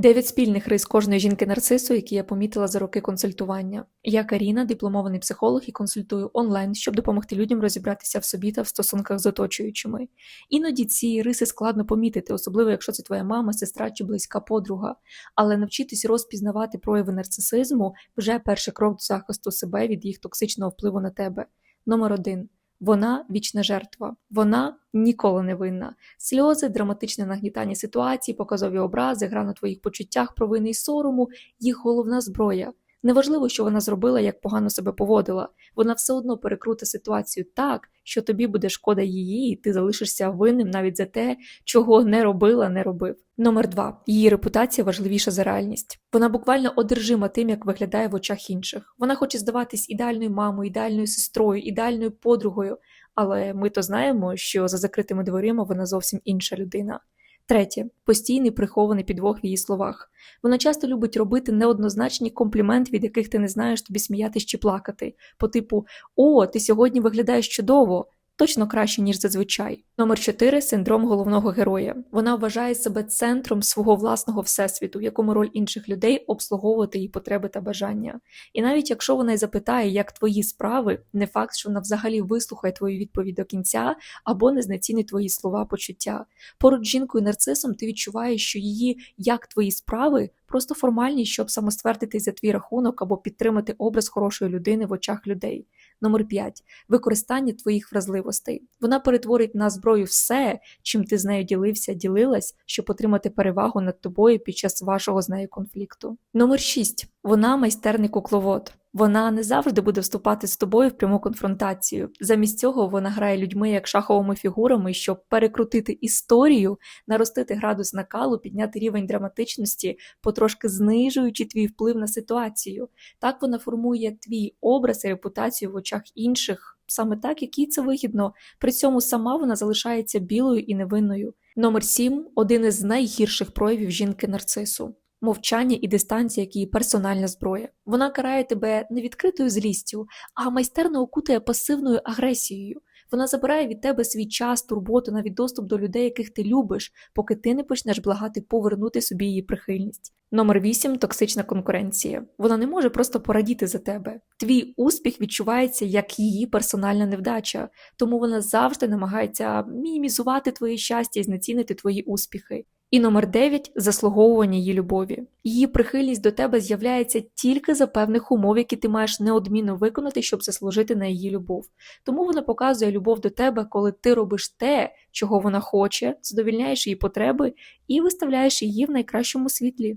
Дев'ять спільних рис кожної жінки нарцису, які я помітила за роки консультування. Я Каріна, дипломований психолог і консультую онлайн, щоб допомогти людям розібратися в собі та в стосунках з оточуючими. Іноді ці риси складно помітити, особливо якщо це твоя мама, сестра чи близька подруга. Але навчитись розпізнавати прояви нарцисизму вже перший крок до захисту себе від їх токсичного впливу на тебе. Номер один. Вона вічна жертва, вона ніколи не винна. Сльози, драматичне нагнітання ситуації, показові образи, гра на твоїх почуттях, провини й сорому їх головна зброя. Неважливо, що вона зробила, як погано себе поводила. Вона все одно перекрута ситуацію так, що тобі буде шкода її, і ти залишишся винним навіть за те, чого не робила, не робив. Номер два її репутація важливіша за реальність. Вона буквально одержима тим, як виглядає в очах інших. Вона хоче здаватись ідеальною мамою, ідеальною сестрою, ідеальною подругою. Але ми то знаємо, що за закритими дверима вона зовсім інша людина. Третє постійний прихований підвох в її словах. Вона часто любить робити неоднозначні компліменти, від яких ти не знаєш тобі сміятись чи плакати, по типу О, ти сьогодні виглядаєш чудово. Точно краще, ніж зазвичай. Номер 4 синдром головного героя. Вона вважає себе центром свого власного всесвіту, в якому роль інших людей обслуговувати її потреби та бажання. І навіть якщо вона й запитає, як твої справи, не факт, що вона взагалі вислухає твою відповідь до кінця або не знецінить твої слова, почуття. Поруч з жінкою нарцисом ти відчуваєш, що її як твої справи просто формальність, щоб самоствердитись за твій рахунок або підтримати образ хорошої людини в очах людей. Номер 5. використання твоїх вразливостей. Вона перетворить на зброю все, чим ти з нею ділився, ділилась, щоб отримати перевагу над тобою під час вашого з нею конфлікту. Номер 6. Вона майстерний кукловод. Вона не завжди буде вступати з тобою в пряму конфронтацію. Замість цього вона грає людьми як шаховими фігурами, щоб перекрутити історію, наростити градус накалу, підняти рівень драматичності, потрошки знижуючи твій вплив на ситуацію. Так вона формує твій образ і репутацію в очах інших, саме так, як їй це вигідно. При цьому сама вона залишається білою і невинною. Номер 7 – один із найгірших проявів жінки нарцису. Мовчання і дистанція, як її персональна зброя. Вона карає тебе не відкритою злістю, а майстерно окутує пасивною агресією. Вона забирає від тебе свій час, турботу, навіть доступ до людей, яких ти любиш, поки ти не почнеш благати повернути собі її прихильність. Номер 8 токсична конкуренція. Вона не може просто порадіти за тебе. Твій успіх відчувається як її персональна невдача, тому вона завжди намагається мінімізувати твоє щастя і знецінити твої успіхи. І номер 9 заслуговування її любові. Її прихильність до тебе з'являється тільки за певних умов, які ти маєш неодмінно виконати, щоб заслужити на її любов. Тому вона показує любов до тебе, коли ти робиш те, чого вона хоче, задовільняєш її потреби і виставляєш її в найкращому світлі.